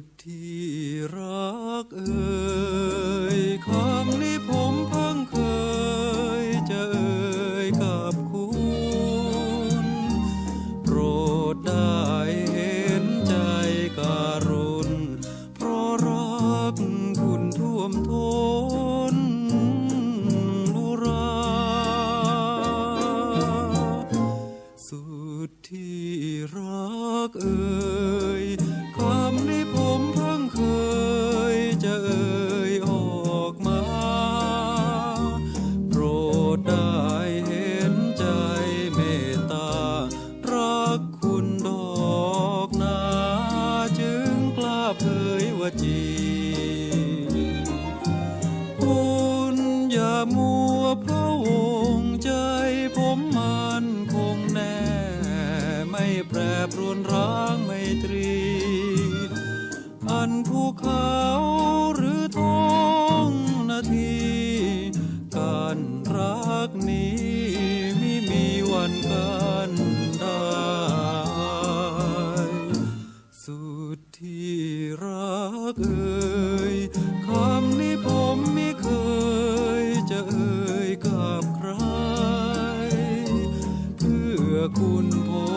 ดที่รักเอ่ยคำนี้ผมเพิ่งเคยจะเอ่ยกับคุณโปรดได้เห็นใจการุณเพราะรักคุณท่วมท้นอุราสุดที่รักเอ่ย เผยว่าจีคุณอย่ามัวพะวงใจผมมันคงแน่ ไม่แปรปรวนร้างไม่ คุณผม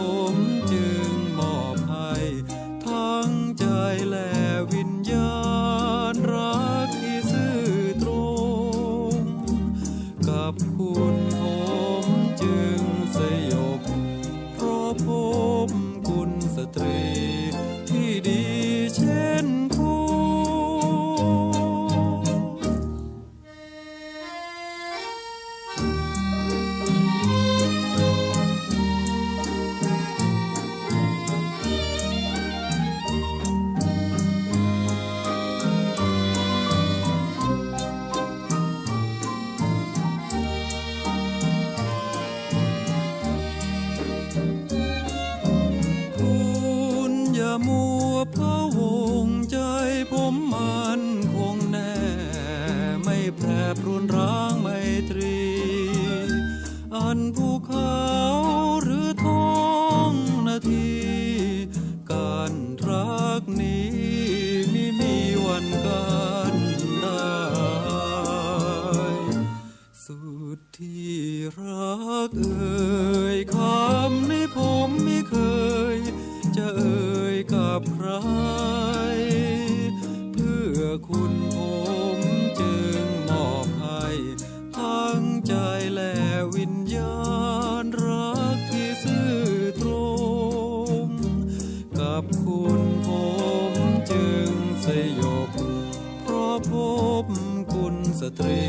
มัวพะวงใจผมมันคงแน่ ไม่แปรปรวนร้างไม่ตรี อันภูเขาหรือท้องนาที การรักนี้ไม่มีวันกันได้ สุดที่รักเอ่ยคำนี้ กับใคร เพื่อคุณผมจึงมอบให้ทั้งใจและวิญญาณรักที่ซื่อตรง กับคุณผมจึงสยบเพราะพบคุณสตรี